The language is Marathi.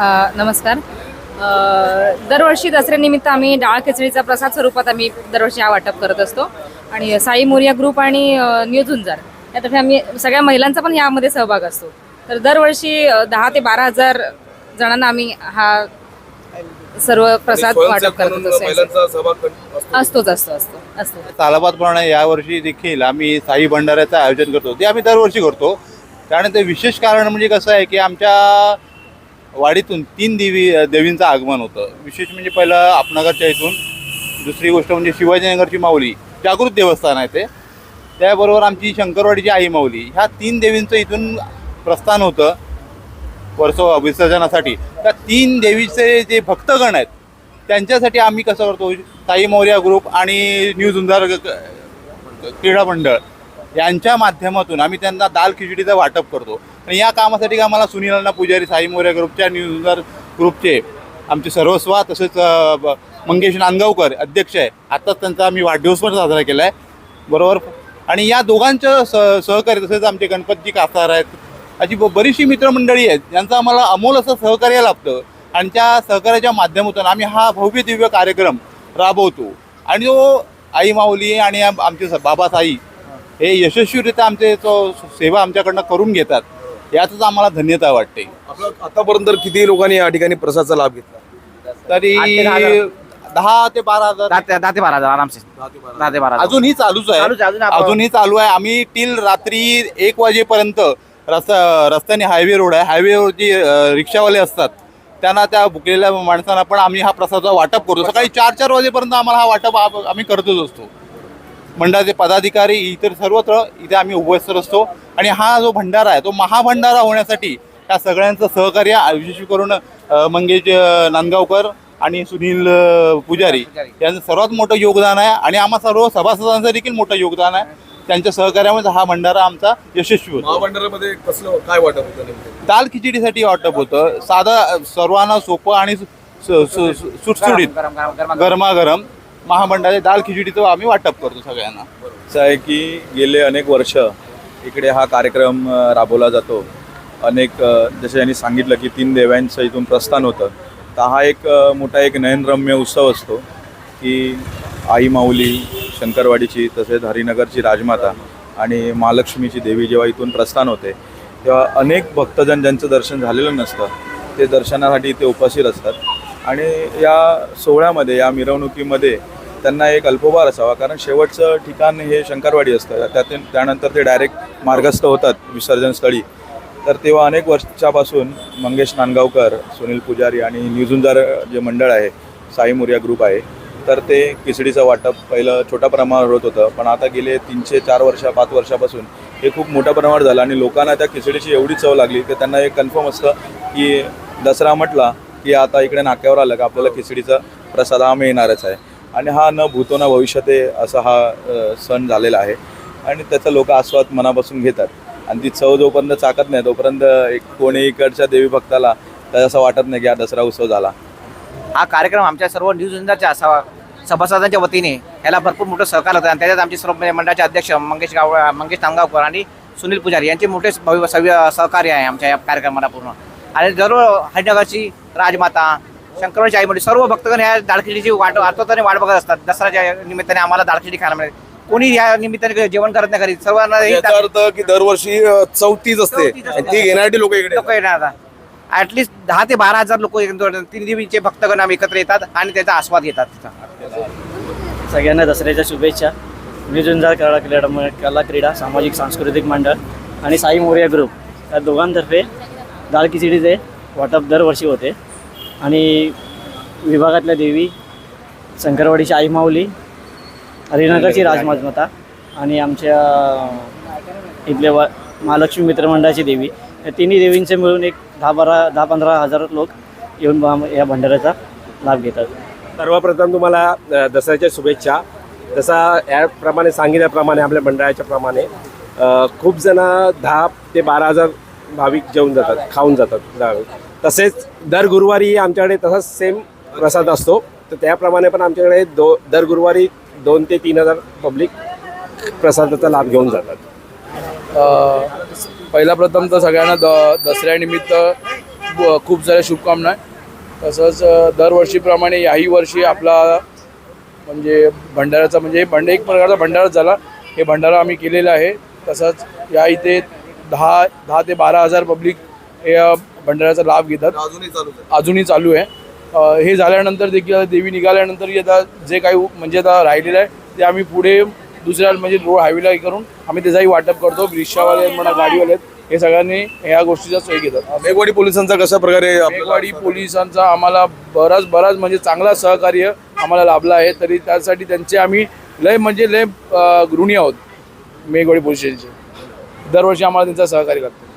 अ, नमस्कार. दरवर्षी दसऱ्यानिमित्त आम्ही डाळ खिचडीचा प्रसाद स्वरूपात आम्ही दरवर्षी हा वाटप करत असतो. आणि साई मोरिया ग्रुप आणि न्यू झुंजार यातर्फे आम्ही सगळ्या महिलांचा पण यामध्ये सहभाग असतो. तर दरवर्षी दहा ते बारा हजार जणांना आम्ही हा सर्व प्रसाद वाटप करत असतो. असतोच असतो असतो असतो. तालाबादप्रमाणे यावर्षी देखील आम्ही साई भंडाऱ्याचं आयोजन करतो. ते आम्ही दरवर्षी करतो. त्यानंतर विशेष कारण म्हणजे कसं आहे की आमच्या वाडीतून तीन देवी देवींचं आगमन होतं. विशेष म्हणजे पहिलं आपणगरच्या इथून दुसरी गोष्ट म्हणजे शिवाजीनगरची माऊली जागृत देवस्थान आहे ते. त्याबरोबर आमची शंकरवाडीची आई माऊली ह्या तीन देवींचं इथून प्रस्थान होतं वर्ष विसर्जनासाठी. त्या तीन देवीचे जे भक्तगण आहेत त्यांच्यासाठी आम्ही कसं करतो साई मौर्या ग्रुप आणि न्यू झुंजार क्रीडा मंडळ. यांच्या माध्यमातून आम्ही त्यांना दाल खिचडीचं वाटप करतो. आणि या कामासाठी आम्हाला सुनील अण्णा पुजारी साई मौर्या ग्रुपच्या न्यूजर ग्रुपचे आमचे सर्वस्वा तसेच ब- मंगेश नांदगावकर अध्यक्ष आहे. आत्ताच त्यांचा आम्ही वाढदिवस पण साजरा केला आहे बरोबर? आणि या दोघांचं स सहकार्य तसेच आमचे गणपतजी कासार आहेत. अशी ब- बरीचशी मित्रमंडळी आहेत. ज्यांचं आम्हाला अमोल असं सहकार्य लाभतं. आणि त्या सहकार्याच्या माध्यमातून आम्ही हा भव्य दिव्य कार्यक्रम राबवतो. आणि जो आई माऊली आणि आमचे स- हे यशस्वीरित्या आमचे जो सेवा आमच्याकडनं करून घेतात. यातच आम्हाला धन्यता वाटते. आपलं आतापर्यंत किती लोकांनी या ठिकाणी प्रसादचा लाभ घेतला. तरी दहा ते बारा हजार. दहा ते बारा हजार आरामसे दहा ते बारा. दहा ते बारा हजार. अजूनही चालूच आहे. अजूनही चालू आहे. आम्ही टील रात्री एक वाजेपर्यंत रस्ता रस्त्याने हायवे रोड आहे. हायवेवर जी रिक्षावाले असतात त्यांना त्या भुकलेल्या माणसांना पण आम्ही हा प्रसादाचा वाटप करतो. सकाळी चार चार वाजेपर्यंत आम्हाला हा वाटप आम्ही करतच असतो. मंडळाचे पदाधिकारी इतर सर्वत्र इथे आम्ही उपस्थित असतो. आणि हा जो भंडारा आहे तो महाभंडारा होण्यासाठी या सगळ्यांचं सहकार्य विशेष करून मंगेश नांदगावकर आणि सुनील पुजारी यांचं सर्वात मोठं योगदान आहे. आणि आम्हा सर्व सभासदांचं देखील मोठं योगदान आहे. त्यांच्या सहकार्यामुळे हा भंडारा आमचा यशस्वी होतो. महामंडळामध्ये कसलं काय वाटप होतं दाल खिचडीसाठी वाटप होतं. साधं सर्वांना सोपं आणि सुटसुटीत. गरम गरम गरम गरम. गरमागरम. महामंडळाचे दाल खिचडीचं आम्ही वाटप करतो सगळ्यांना. असं आहे की गेले अनेक वर्ष इकडे हा कार्यक्रम राबवला जातो. अनेक जसे यांनी सांगितलं की तीन देव्यांचं इथून प्रस्थान होतं. तर हा एक मोठा एक नयनरम्य उत्सव असतो की आई माऊली शंकरवाडीची तसेच हरिनगरची राजमाता आणि महालक्ष्मीची देवी जेव्हा इथून प्रस्थान होते तेव्हा अनेक भक्तजन ज्यांचं दर्शन झालेलं नसतं ते दर्शनासाठी इथे उपस्थित असतात. आणि या सोहळ्यामध्ये या मिरवणुकीमध्ये त्यांना एक अल्पोभार असावा. कारण शेवटचं ठिकाण हे शंकरवाडी असतं. त्यातून त्यानंतर ते डायरेक्ट मार्गस्थ होतात विसर्जनस्थळी तर तेव्हा अनेक वर्षापासून मंगेश नांदगावकर सुनील पुजारी आणि न्यूजुंजार जे मंडळ आहे साई मुर्या ग्रुप आहे तर ते खिचडीचं वाटप पहिलं छोट्या प्रमाणावर होत होतं. पण आता गेले तीनशे चार वर्ष पाच वर्षापासून हे खूप मोठ्या प्रमाणावर झालं आणि लोकांना त्या खिचडीची एवढी चव लागली की त्यांना एक कन्फर्म असतं की दसरा म्हटला की आता इकडे नाक्यावर आलं का आपल्याला खिचडीचा प्रसाद हा मिळणारच आहे. आणि हा न भूतो न भविष्यते असा हा सण झालेला आहे. आणि त्याचा लोक आस्वाद मनापासून घेतात. आणि ती चव जोपर्यंत चाकत नाही तोपर्यंत एक कोणी इकडच्या देवी भक्ताला त्याचं असं वाटत नाही की हा दसरा उत्सव झाला. हा कार्यक्रम आमच्या सर्व न्यूज इंडियाच्या असावा सभासदांच्या वतीने याला भरपूर मोठं सहकार्य होतं. आणि त्याच्यात आमचे सर्व म्हणजे मंडळाचे अध्यक्ष मंगेश गाव मंगेश तांगावकर आणि सुनील पुजारी यांचे मोठे भव्य सहकार्य आहे आमच्या या कार्यक्रमाला पूर्ण. आणि सर्व हरिनगरची राजमाता शंकरवाडी आईमध्ये सर्व भक्तगण ह्या दाळखिडीची वाट आतुरतेने वाट बघत असतात. दसऱ्याच्या निमित्ताने आम्हाला दाळखिडी खायला मिळेल. कोणी या निमित्ताने जेवण करत नाही घरी? सर्वांना याचा अर्थ की दरवर्षी चौथीच असते. ती घेण्यासाठी लोक इकडे लोक येणार आता. ऍटलिस्ट दहा ते बारा हजार लोक तीन देवीचे भक्तगण आम्ही एकत्र येतात आणि त्याचा आस्वाद घेतात तिथं. सगळ्यांना दसऱ्याच्या शुभेच्छा. विजुंजार कला क्रीडा म- कला क्रीडा सामाजिक सांस्कृतिक मंडळ आणि साई मोरिया ग्रुप. या दोघांतर्फे दाल खिचडीचे वाटप दरवर्षी होते. आणि विभागातल्या देवी शंकरवाडीची आई माऊली हरिनगरची राजमाता आणि आमच्या इथले वा महालक्ष्मी मित्रमंडळाची देवी. या तिन्ही देवींचे मिळून एक दहा बारा दहा पंधरा हजार लोक येऊन या भंडाऱ्याचा लाभ घेतात. सर्वप्रथम तुम्हाला दसऱ्याच्या शुभेच्छा. जसा याप्रमाणे सांगितल्याप्रमाणे आपल्या मंडळाच्या प्रमाणे खूप जण दहा ते बारा हजार भाविक जेवून जातात खाऊन जातात दहा- तसेच दर गुरुवारी आमच्याकडे तसाच सेम प्रसाद असतो. तर त्याप्रमाणे पण आमच्याकडे दो दर गुरुवारी दोन ते तीन हजार पब्लिक प्रसादाचा लाभ घेऊन जातात. पहिला प्रथम तर सगळ्यांना द दसऱ्यानिमित्त खूप खूप साऱ्या शुभकामना. आहे तसंच दरवर्षीप्रमाणे याही वर्षी आपला म्हणजे भंडाऱ्याचा म्हणजे भंड एक प्रकारचा भंडारा झाला. हे भंडारा आम्ही केलेला आहे. तसंच या इथे दहा दहा ते बारा हजार पब्लिक हे अ, भंडाऱ्याचा लाभ घेतात. अजूनही चालू आहे. अजूनही चालू आहे. हे झाल्यानंतर देखील आता देवी निघाल्यानंतर आता जे काही म्हणजे आता राहिलेलं आहे ते आम्ही पुढे दुसऱ्या म्हणजे रोड हायवेला हे करून आम्ही त्याचाही वाटप करतो. रिक्षावाले म्हणा गाडीवाले आहेत हे सगळ्यांनी ह्या गोष्टीचा सोय घेतात. मेघवाडी पोलिसांचा कशा प्रकारे आपल्याला- मेघवाडी पोलिसांचा आम्हाला बराच बराच म्हणजे चांगला सहकार्य आम्हाला लाभला आहे. तरी त्यासाठी त्यांचे आम्ही लय म्हणजे लय अ, ऋणी आहोत मेघवाडी पोलीस स्टेशनचे. दरवर्षी आम्हाला त्यांचा सहकार्य लागतो